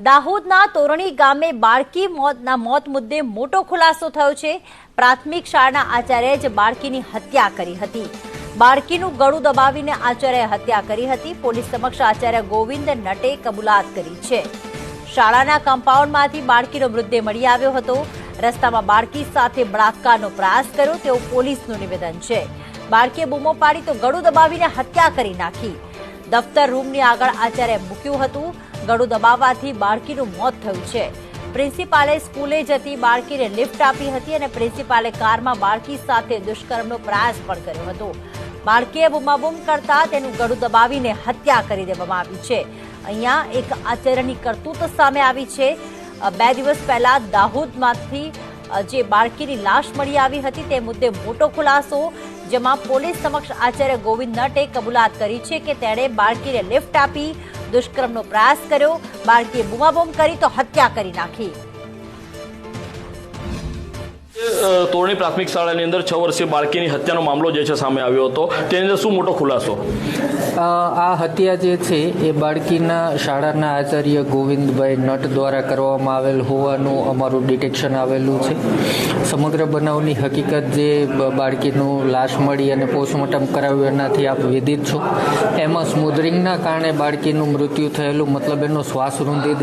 દાહોદના તોરણી ગામે બાળકી મોતના મોત મુદ્દે મોટો ખુલાસો થયો છે. પ્રાથમિક શાળાના આચાર્યએ જ બાળકીની હત્યા કરી હતી. બાળકીનું ગળું દબાવીને આચાર્યએ હત્યા કરી હતી. પોલીસ સમક્ષ આચાર્ય ગોવિંદ નટે કબૂલાત કરી છે. શાળાના કમ્પાઉન્ડમાંથી બાળકીનો મૃતદેહ મળી આવ્યો હતો. રસ્તામાં બાળકી સાથે બળાત્કારનો પ્રયાસ કર્યો. તેવું પોલીસનું નિવેદન છે. બાળકીએ બૂમો પાડી તો ગળું દબાવીને હત્યા કરી નાખી. દફતર રૂમની આગળ આચાર્ય મૂક્યું હતું. ગળું દબાવવાથી બાળકીનું મોત થયું છે. પ્રિન્સિપાલે સ્કૂલે જતી બાળકીને લિફ્ટ આપી હતી અને પ્રિન્સિપાલે કારમાં બાળકી સાથે દુષ્કર્મનો પ્રયાસ પણ કર્યો હતો. બાળકીએ બૂમાબૂમ કરતા તેનું ગળું દબાવીને હત્યા કરી દેવામાં આવી છે. અહીંયા એક આચાર્યની કરતૂત સામે આવી છે. બે દિવસ પહેલા દાહોદમાંથી જે બાળકીની લાશ મળી આવી હતી તે મુદ્દે મોટો ખુલાસો જેમાં પોલીસ સમક્ષ આચાર્ય ગોવિંદ નટે કબૂલાત કરી છે કે તેણે બાળકીને લિફ્ટ આપી, દુષ્કર્મનો પ્રયાસ કર્યો, બાળકીએ બૂમાબૂમ કરી તો હત્યા કરી નાખી. તોરણી પ્રાથમિક શાળાની અંદર છ વર્ષીય બાળકીની હત્યાનો મામલો જે છે સામે આવ્યો હતો. તેની અંદર શું મોટો ખુલાસો? આ હત્યા જે છે, એ બાળકીના શાળાના આચાર્ય ગોવિંદભાઈ નટ દ્વારા કરવામાં આવેલ હોવાનું અમારું ડિટેક્શન આવેલું છે. સમગ્ર બનાવની હકીકત જે બાળકીનું લાશ મળી અને પોસ્ટમોર્ટમ કરાવ્યું એનાથી આપ વિદિત છો. એમાં સ્મુદરિંગના કારણે બાળકીનું મૃત્યુ થયેલું, મતલબ એનો શ્વાસ રૂંધી